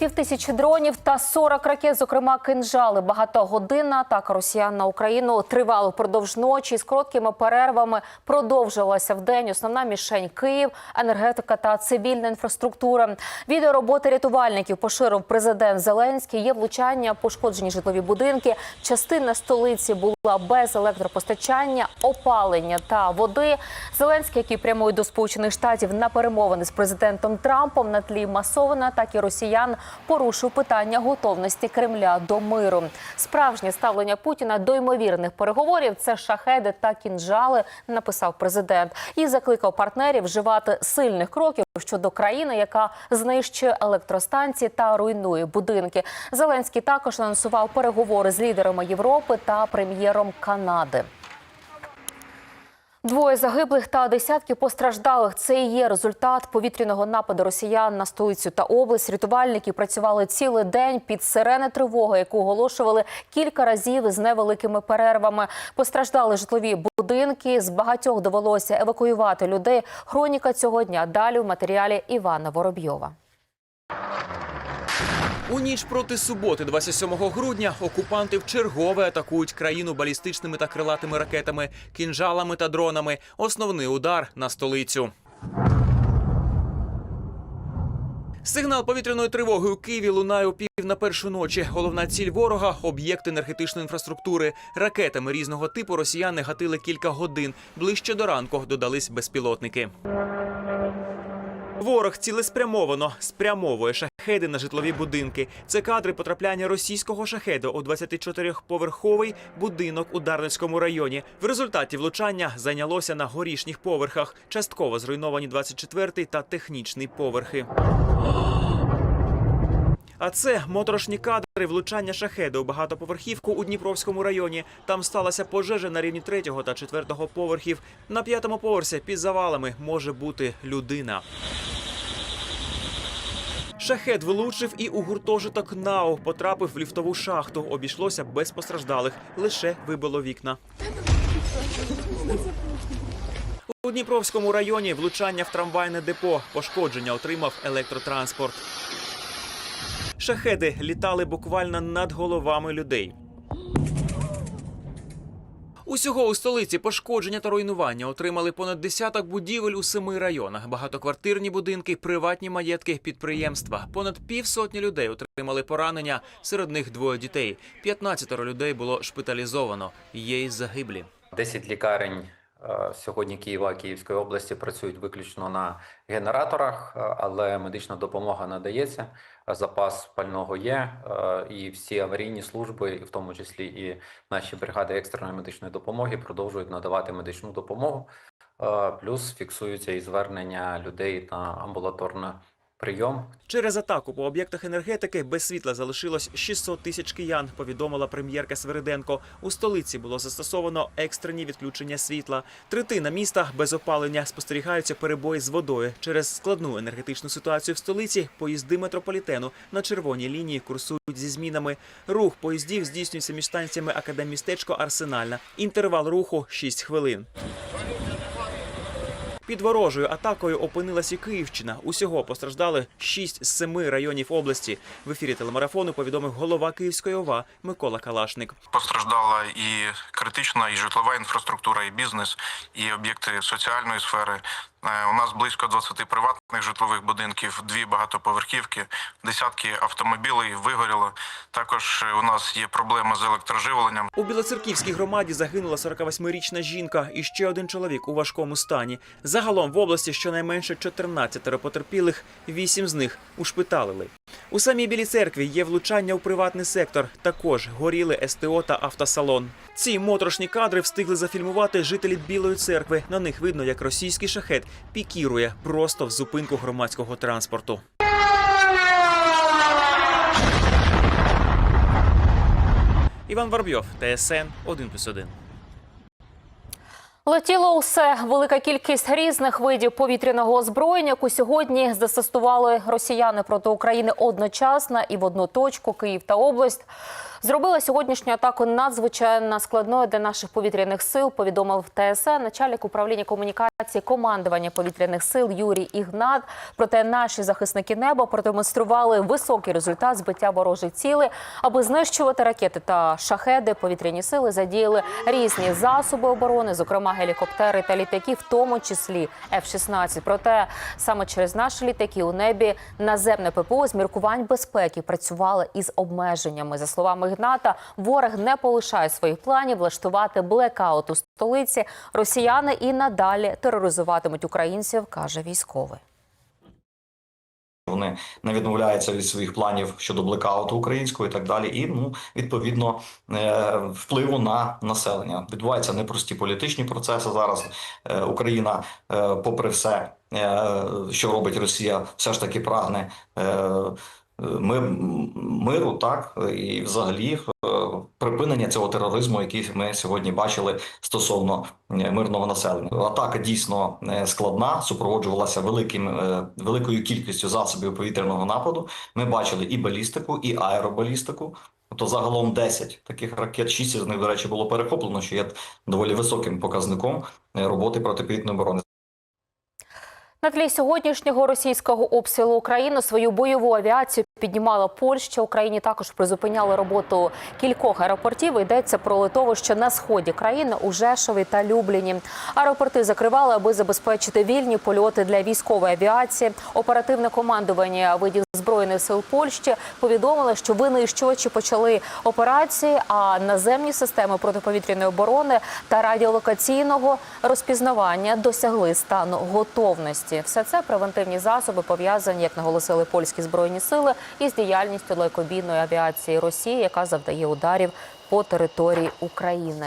півтисячі дронів та 40 ракет, зокрема кинжали. Багатогодинна атака росіян на Україну тривала впродовж ночі з короткими перервами. Продовжувалася в день. Основна мішень Київ, енергетика та цивільна інфраструктура. Відео роботи рятувальників поширив президент Зеленський. Є влучання, пошкоджені житлові будинки. Частина столиці була без електропостачання, опалення та води. Зеленський, який прямує до Сполучених Штатів на перемовини з президентом Трампом на тлі масованої атаки росіян, порушив питання готовності Кремля до миру. Справжнє ставлення Путіна до ймовірних переговорів це шахеди та кінжали, написав президент, і закликав партнерів вживати сильних кроків щодо країни, яка знищує електростанції та руйнує будинки. Зеленський також анонсував переговори з лідерами Європи та прем'єром Канади. Двоє загиблих та десятки постраждалих. Це і є результат повітряного нападу росіян на столицю та область. Рятувальники працювали цілий день під сирени тривоги, яку оголошували кілька разів з невеликими перервами. Постраждали житлові будинки. З багатьох довелося евакуювати людей. Хроніка цього дня далі в матеріалі Івана Воробйова. У ніч проти суботи, 27 грудня, окупанти вчергове атакують країну балістичними та крилатими ракетами, кінжалами та дронами. Основний удар на столицю. Сигнал повітряної тривоги у Києві лунає у пів на першу ночі. Головна ціль ворога об'єкт енергетичної інфраструктури. Ракетами різного типу росіяни гатили кілька годин. Ближче до ранку додались безпілотники. Ворог цілеспрямовано спрямовує шахеди на житлові будинки. Це кадри потрапляння російського шахеду у 24-поверховий будинок у Дарницькому районі. В результаті влучання зайнялося на горішніх поверхах. Частково зруйновані 24 та технічний поверхи. А це моторошні кадри влучання шахеду у багатоповерхівку у Дніпровському районі. Там сталася пожежа на рівні третього та четвертого поверхів. На п'ятому поверсі під завалами може бути людина. Шахет влучив і у гуртожиток НАУ. Потрапив в ліфтову шахту. Обійшлося без постраждалих. Лише вибило вікна. У Дніпровському районі влучання в трамвайне депо. Пошкодження отримав електротранспорт. Шахеди літали буквально над головами людей. Усього у столиці пошкодження та руйнування отримали понад десяток будівель у семи районах: багатоквартирні будинки, приватні маєтки, підприємства. Понад півсотні людей отримали поранення. Серед них двоє дітей. 15 людей було шпиталізовано. Є й загиблі. 10 лікарень сьогодні Києва, Київської області працюють виключно на генераторах, е, але медична допомога надається. е, Запас пального є, е, і всі аварійні служби, і в тому числі і наші бригади екстреної медичної допомоги, продовжують надавати медичну допомогу. Е, Плюс фіксуються і звернення людей на амбулаторний прийом. Через атаку по об'єктах енергетики без світла залишилось 600 тисяч киян. Повідомила прем'єрка Свериденко. У столиці було застосовано екстрені відключення світла. Третина міста без опалення спостерігаються перебої з водою. Через складну енергетичну ситуацію в столиці поїзди метрополітену на червоній лінії курсують зі змінами. Рух поїздів здійснюється між станціями Академмістечко Арсенальна. Інтервал руху 6 хвилин. Під ворожою атакою опинилась і Київщина. Усього постраждали 6 з 7 районів області. В ефірі телемарафону повідомив голова Київської ОВА Микола Калашник. Постраждала і критична, і житлова інфраструктура, і бізнес, і об'єкти соціальної сфери. Е, У нас близько 20 приватних житлових будинків, дві багатоповерхівки, десятки автомобілів вигоріло. Також е, у нас є проблеми з електроживленням. У Білоцерківській громаді загинула 48-річна жінка і ще один чоловік у важкому стані. Загалом в області щонайменше 14 потерпілих, 8 з них ушпиталили. У самій Білій церкві є влучання у приватний сектор. Також горіли СТО та автосалон. Ці моторошні кадри встигли зафільмувати жителі Білої церкви. На них видно, як російський шахет пікірує просто в зупинку громадського транспорту. Іван Воробйов, ТСН 1+,1. Летіло усе велика кількість різних видів повітряного озброєння, яку сьогодні застосували росіяни проти України одночасно і в одну точку Київ та область. Зробила сьогоднішню атаку надзвичайно складною для наших повітряних сил. Повідомив ТСН начальник управління комунікації командування повітряних сил Юрій Ігнат. Проте наші захисники неба продемонстрували високий результат збиття ворожих цілей. Аби знищувати ракети та шахеди, повітряні сили задіяли різні засоби оборони, зокрема гелікоптери та літаки, в тому числі F-16. Проте саме через наші літаки у небі наземне ППО з міркувань безпеки працювали із обмеженнями. За словами Ігната, ворог не полишає своїх планів влаштувати блекаут у столиці. Росіяни і надалі тероризуватимуть українців, каже військовий. Вони не відмовляються від своїх планів щодо блекауту українського і так далі. І ну відповідно е, впливу на населення відбуваються непрості політичні процеси. Зараз Е, Україна, е, попри все, що робить Росія, все ж таки прагне. Ми миру, так і взагалі е, припинення цього тероризму, який ми сьогодні бачили стосовно е, мирного населення. Атака дійсно е, складна, супроводжувалася великим великою кількістю засобів повітряного нападу. Ми бачили і балістику, і аеробалістику. Тобто загалом 10 таких ракет, 6 з них, до речі, було перехоплено, що є доволі високим показником роботи протиповітряної оборони. На тлі сьогоднішнього російського обстрілу України свою бойову авіацію піднімала Польща. Україні також призупиняли роботу кількох аеропортів. Йдеться про литовище на сході країни у Жешові та Любліні. Аеропорти закривали, аби забезпечити вільні польоти для військової авіації. Оперативне командування видів збройних сил Польщі повідомило, що винищувачі почали операції, а наземні системи протиповітряної оборони та радіолокаційного розпізнавання досягли стану готовності. Все це превентивні засоби пов'язані, як наголосили польські збройні сили, із діяльністю далекобійної авіації Росії, яка завдає ударів по території України.